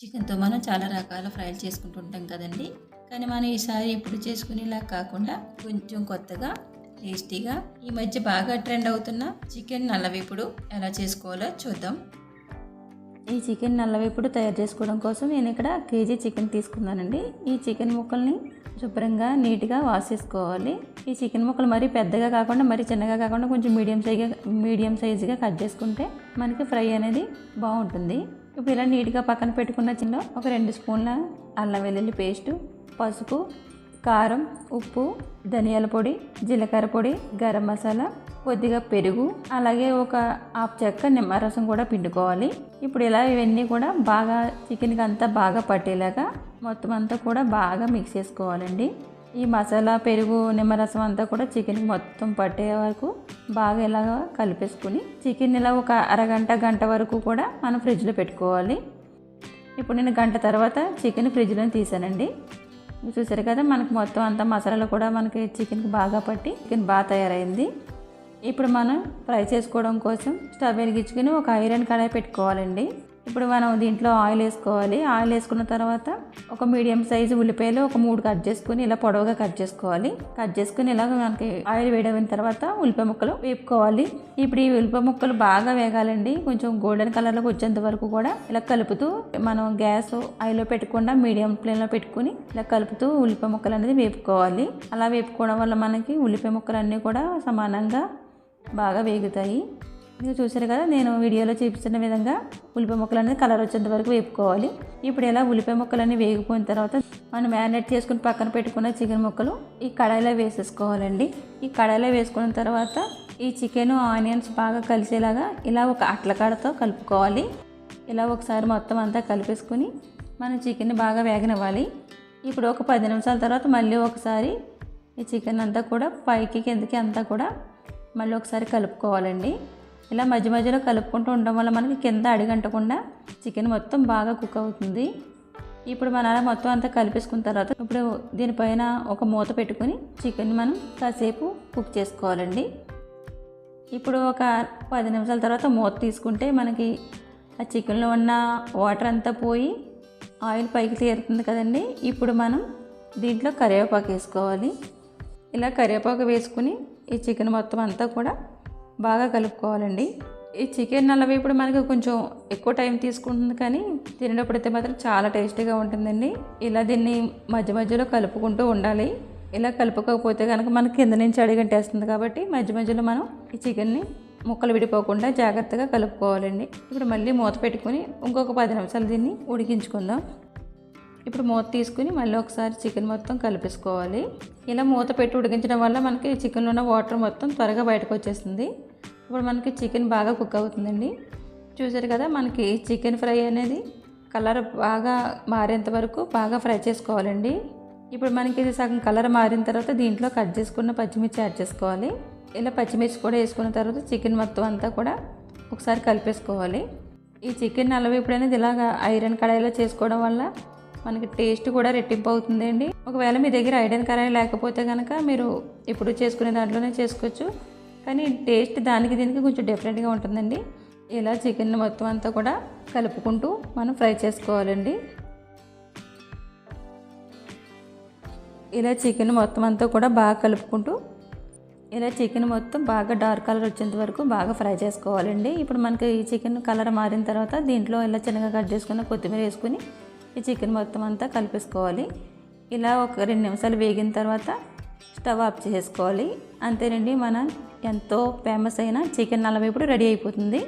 చికెన్తో మనం చాలా రకాల ఫ్రైలు చేసుకుంటుంటాం కదండి. కానీ మనం ఈసారి ఎప్పుడు చేసుకునేలా కాకుండా కొంచెం కొత్తగా టేస్టీగా ఈ మధ్య బాగా ట్రెండ్ అవుతున్న చికెన్ నల్లవేపుడు ఎలా చేసుకోవాలో చూద్దాం. ఈ చికెన్ నల్లవేపుడు తయారు చేసుకోవడం కోసం నేను ఇక్కడ కేజీ చికెన్ తీసుకున్నానండి. ఈ చికెన్ ముక్కల్ని శుభ్రంగా నీట్గా వాష్ చేసుకోవాలి. ఈ చికెన్ ముక్కలు మరీ పెద్దగా కాకుండా మరీ చిన్నగా కాకుండా కొంచెం మీడియం సైజ్గా మీడియం సైజుగా కట్ చేసుకుంటే మనకి ఫ్రై అనేది బాగుంటుంది. ఇప్పుడు ఇలా నీట్గా పక్కన పెట్టుకున్న చిన్న ఒక రెండు స్పూన్ల అల్లం వెల్లుల్లి పేస్టు పసుపు కారం ఉప్పు ధనియాల పొడి జీలకర్ర పొడి గరం మసాలా కొద్దిగా పెరుగు అలాగే ఒక హాఫ్ చెక్క నిమ్మరసం కూడా పిండుకోవాలి. ఇప్పుడు ఇలా ఇవన్నీ కూడా బాగా చికెన్కి అంతా బాగా పట్టేలాగా మొత్తం అంతా కూడా బాగా మిక్స్ చేసుకోవాలండి. ఈ మసాలా పెరుగు నిమ్మరసం అంతా కూడా చికెన్ మొత్తం పట్టే వరకు బాగా ఇలాగ కలిపేసుకుని చికెన్ ఇలా ఒక అరగంట గంట వరకు కూడా మనం ఫ్రిడ్జ్లో పెట్టుకోవాలి. ఇప్పుడు నేను గంట తర్వాత చికెన్ ఫ్రిడ్జ్లో తీసానండి. చూసారు కదా మనకు మొత్తం అంతా మసాలాలు కూడా మనకి చికెన్కి బాగా పట్టి చికెన్ బాగా తయారైంది. ఇప్పుడు మనం ఫ్రై చేసుకోవడం కోసం స్టవ్ వెలిగించుకుని ఒక ఐరన్ కడాయి పెట్టుకోవాలండి. ఇప్పుడు మనం దీంట్లో ఆయిల్ వేసుకోవాలి. ఆయిల్ వేసుకున్న తర్వాత ఒక మీడియం సైజు ఉల్లిపాయలు ఒక మూడు కట్ చేసుకుని ఇలా పొడవుగా కట్ చేసుకోవాలి. కట్ చేసుకుని ఇలా మనకి ఆయిల్ వేడైన తర్వాత ఉల్లిపాయ ముక్కలు వేపుకోవాలి. ఇప్పుడు ఈ ఉల్లిపాయ ముక్కలు బాగా వేగాలండి. కొంచెం గోల్డెన్ కలర్లోకి వచ్చేంత వరకు కూడా ఇలా కలుపుతూ మనం గ్యాస్ ఆయిల్లో పెట్టకుండా మీడియం ఫ్లేమ్లో పెట్టుకుని ఇలా కలుపుతూ ఉల్లిపాయ ముక్కలు అనేది వేపుకోవాలి. అలా వేపుకోవడం వల్ల మనకి ఉల్లిపాయ ముక్కలు అన్నీ కూడా సమానంగా బాగా వేగుతాయి. మీరు చూసారు కదా నేను వీడియోలో చూపిస్తున్న విధంగా ఉల్లిపాయ ముక్కలు అనేది కలర్ వచ్చేంత వరకు వేపుకోవాలి. ఇప్పుడు ఇలా ఉల్లిపాయ ముక్కలన్నీ వేగిపోయిన తర్వాత మనం మ్యారినేట్ చేసుకుని పక్కన పెట్టుకున్న చికెన్ ముక్కలు ఈ కడాయిలో వేసేసుకోవాలండి. ఈ కడాయిలో వేసుకున్న తర్వాత ఈ చికెన్ ఆనియన్స్ బాగా కలిసేలాగా ఇలా ఒక అట్లకాడతో కలుపుకోవాలి. ఇలా ఒకసారి మొత్తం అంతా కలిపేసుకుని మనం చికెన్ బాగా వేగనివ్వాలి. ఇప్పుడు ఒక పది నిమిషాల తర్వాత మళ్ళీ ఒకసారి ఈ చికెన్ అంతా కూడా పైకి కిందకి అంతా కూడా మళ్ళీ ఒకసారి కలుపుకోవాలండి. ఇలా మధ్య మధ్యలో కలుపుకుంటూ ఉండడం వల్ల మనకి కింద అడిగంటకుండా చికెన్ మొత్తం బాగా కుక్ అవుతుంది. ఇప్పుడు మన అలా మొత్తం అంతా కలిపేసుకున్న తర్వాత ఇప్పుడు దీనిపైన ఒక మూత పెట్టుకుని చికెన్ మనం కాసేపు కుక్ చేసుకోవాలండి. ఇప్పుడు ఒక పది నిమిషాల తర్వాత మూత తీసుకుంటే మనకి ఆ చికెన్లో ఉన్న వాటర్ అంతా పోయి ఆయిల్ పైకి తీరుతుంది కదండి. ఇప్పుడు మనం దీంట్లో కరివేపాకు వేసుకోవాలి. ఇలా కరివేపాకు వేసుకుని ఈ చికెన్ మొత్తం అంతా కూడా బాగా కలుపుకోవాలండి. ఈ చికెన్ నల్లవేపుడు మనకు కొంచెం ఎక్కువ టైం తీసుకుంటుంది కానీ తినేటప్పుడు అయితే మాత్రం చాలా టేస్టీగా ఉంటుందండి. ఇలా దీన్ని మధ్య మధ్యలో కలుపుకుంటూ ఉండాలి. ఇలా కలుపుకోకపోతే కనుక మనకి కింద నుంచి అడిగంటేస్తుంది కాబట్టి మధ్య మధ్యలో మనం ఈ చికెన్ని ముక్కలు విడిపోకుండా జాగ్రత్తగా కలుపుకోవాలండి. ఇప్పుడు మళ్ళీ మూత పెట్టుకుని ఇంకొక పది నిమిషాలు దీన్ని ఉడికించుకుందాం. ఇప్పుడు మూత తీసుకుని మళ్ళీ ఒకసారి చికెన్ మొత్తం కలిపేసుకోవాలి. ఇలా మూత పెట్టి ఉడికించడం వల్ల మనకి చికెన్లో ఉన్న వాటర్ మొత్తం త్వరగా బయటకు వచ్చేస్తుంది. ఇప్పుడు మనకి చికెన్ బాగా కుక్ అవుతుందండి. చూసారు కదా మనకి చికెన్ ఫ్రై అనేది కలర్ బాగా మారేంత వరకు బాగా ఫ్రై చేసుకోవాలండి. ఇప్పుడు మనకి ఇది సగం కలర్ మారిన తర్వాత దీంట్లో కట్ చేసుకున్న పచ్చిమిర్చి యాడ్ చేసుకోవాలి. ఇలా పచ్చిమిర్చి కూడా వేసుకున్న తర్వాత చికెన్ మొత్తం అంతా కూడా ఒకసారి కలిపేసుకోవాలి. ఈ చికెన్ నల్లవేపుడు అనేది ఇలాగ ఐరన్ కడాయిలో చేసుకోవడం వల్ల మనకి టేస్ట్ కూడా రెట్టింపు అవుతుందండి. ఒకవేళ మీ దగ్గర ఐరన్ కడాయి లేకపోతే కనుక మీరు ఇప్పుడు చేసుకునే దాంట్లోనే చేసుకోవచ్చు. కానీ టేస్ట్ దానికి దీనికి కొంచెం డిఫరెంట్గా ఉంటుందండి. ఇలా చికెన్ మొత్తం అంతా కూడా కలుపుకుంటూ మనం ఫ్రై చేసుకోవాలండి. ఇలా చికెన్ మొత్తం అంతా కూడా బాగా కలుపుకుంటూ ఇలా చికెన్ మొత్తం బాగా డార్క్ కలర్ వచ్చేంత వరకు బాగా ఫ్రై చేసుకోవాలండి. ఇప్పుడు మనకి ఈ చికెన్ కలర్ మారిన తర్వాత దీంట్లో ఇలా చిన్నగా కట్ చేసుకున్న కొత్తిమీర వేసుకుని ఈ చికెన్ మొత్తం అంతా కలిపేసుకోవాలి. ఇలా ఒక రెండు నిమిషాలు వేగిన తర్వాత స్టవ్ ఆఫ్ చేసుకోవాలి అంతేనండి మన ఎంతో ఫేమస్ అయిన చికెన్ నల్లవేపుడు రెడీ అయిపోతుంది.